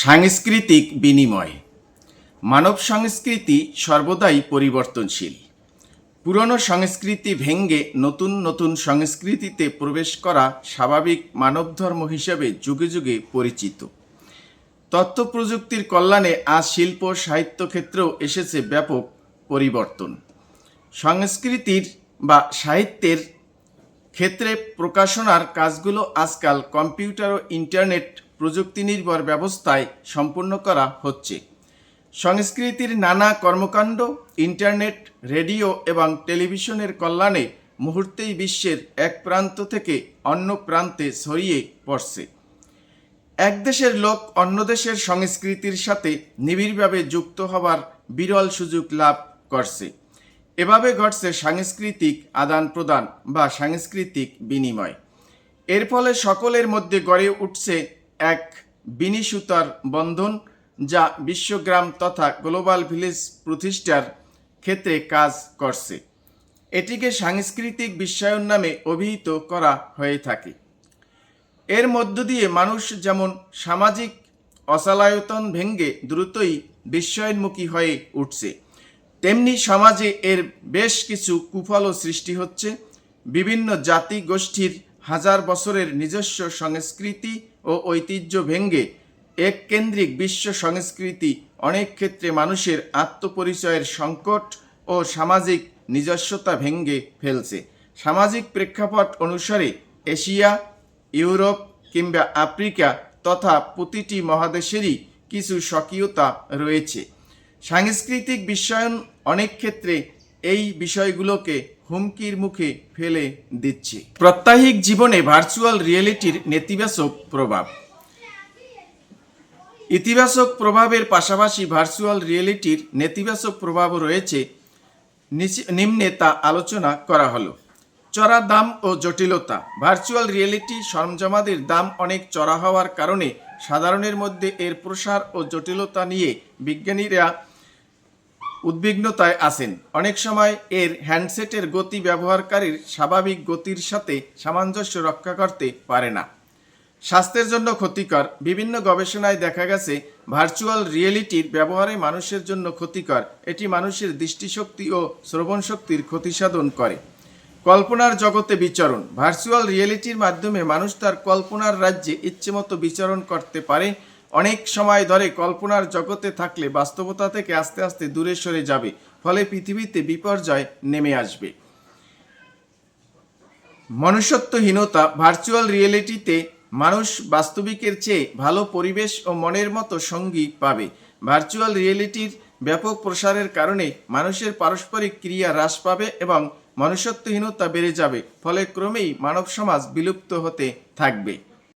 সাংস্কৃতিক বিনিময়। মানব সংস্কৃতি সর্বদাই পরিবর্তনশীল। পুরনো সংস্কৃতি ভেঙ্গে নতুন নতুন সংস্কৃতিতে প্রবেশ করা স্বাভাবিক মানবধর্ম হিসেবে যুগে যুগে পরিচিত। তথ্য প্রযুক্তির কল্যাণে আজ শিল্প, সাহিত্য ক্ষেত্রেও এসেছে ব্যাপক পরিবর্তন। সংস্কৃতির বা সাহিত্যের ক্ষেত্রে প্রকাশনার কাজগুলো আজকাল কম্পিউটার ও ইন্টারনেট প্রযুক্তি নির্ভর ব্যবস্থায় সম্পূর্ণ করা হচ্ছে। সংস্কৃতির নানা কর্মকাণ্ড, ইন্টারনেট, রেডিও এবং টেলিভিশনের কল্যাণে মুহূর্তেই বিশ্বের এক প্রান্ত থেকে অন্য প্রান্তে ছড়িয়ে পড়ছে। এক দেশের লোক অন্য দেশের সংস্কৃতির সাথে নিবিড়ভাবে যুক্ত হবার বিরল সুযোগ লাভ করছে। এভাবে ঘটছে সাংস্কৃতিক আদান প্রদান বা সাংস্কৃতিক বিনিময়। এর ফলে সকলের মধ্যে গড়ে উঠছে এক বিনিসুতার বন্ধন যা বিশ্বগ্রাম তথা গ্লোবাল ভিলেজ প্রতিষ্ঠার ক্ষেত্রে কাজ করছে। এটিকে সাংস্কৃতিক বিশ্বায়ন নামে অভিহিত করা হয়ে থাকে। এর মধ্য দিয়ে মানুষ যেমন সামাজিক অসালায়তন ভেঙ্গে দ্রুতই বিশ্বায়নমুখী হয়ে উঠছে, তেমনি সমাজে এর বেশ কিছু কুফলও সৃষ্টি হচ্ছে। বিভিন্ন জাতি গোষ্ঠীর হাজার বছরের নিজস্ব সংস্কৃতি ও ঐতিহ্য ভেঙ্গে এক কেন্দ্রিক বিশ্ব সংস্কৃতি অনেক ক্ষেত্রে মানুষের আত্মপরিচয়ের সংকট ও সামাজিক নিজস্বতা ভেঙ্গে ফেলছে। সামাজিক প্রেক্ষাপট অনুসারে এশিয়া, ইউরোপ কিংবা আফ্রিকা তথা প্রতিটি মহাদেশেরই কিছু স্বকীয়তা রয়েছে। সাংস্কৃতিক বিশ্বায়ন অনেক ক্ষেত্রে এই বিষয়গুলোকে হুমকির মুখে ফেলে দিচ্ছে। প্রাত্যহিক জীবনে ভার্চুয়াল রিয়েলিটির নেতিবাচক প্রভাব। ইতিবাচক প্রভাবের পাশাপাশি ভার্চুয়াল রিয়েলিটির নেতিবাচক প্রভাবও রয়েছে নিম্নে তা আলোচনা করা হলো। চড়া দাম ও জটিলতা। ভার্চুয়াল রিয়েলিটি সরঞ্জামাদের দাম অনেক চড়া হওয়ার কারণে সাধারণের মধ্যে এর প্রসার ও জটিলতা নিয়ে বিজ্ঞানীরা উদ্বিগ্নতায় আছেন। অনেক সময় এর হ্যান্ডসেটের গতি ব্যবহারকারীর স্বাভাবিক গতির সাথে সামঞ্জস্য রক্ষা করতে পারে না। স্বাস্থ্যের জন্য ক্ষতিকর। বিভিন্ন গবেষণায় দেখা গেছে, ভার্চুয়াল রিয়েলিটির ব্যবহারে মানুষের জন্য ক্ষতিকর। এটি মানুষের দৃষ্টিশক্তি ও শ্রবণ শক্তির ক্ষতিসাধন করে। কল্পনার জগতে বিচরণ। ভার্চুয়াল রিয়েলিটির মাধ্যমে মানুষ তার কল্পনার রাজ্যে ইচ্ছেমতো বিচরণ করতে পারে অনেক সময় ধরে কল্পনার জগতে থাকলে বাস্তবতা থেকে আস্তে আস্তে দূরে সরে যাবে, ফলে পৃথিবীতে বিপর্যয় নেমে আসবে। মনুষ্যত্বহীনতা ভার্চুয়াল রিয়েলিটিতে মানুষ বাস্তবিকের চেয়ে ভালো পরিবেশ ও মনের মতো সঙ্গী পাবে। ভার্চুয়াল রিয়েলিটির ব্যাপক প্রসারের কারণে মানুষের পারস্পরিক ক্রিয়া হ্রাস পাবে এবং মনুষ্যত্বহীনতা বেড়ে যাবে, ফলে ক্রমেই মানব সমাজ বিলুপ্ত হতে থাকবে।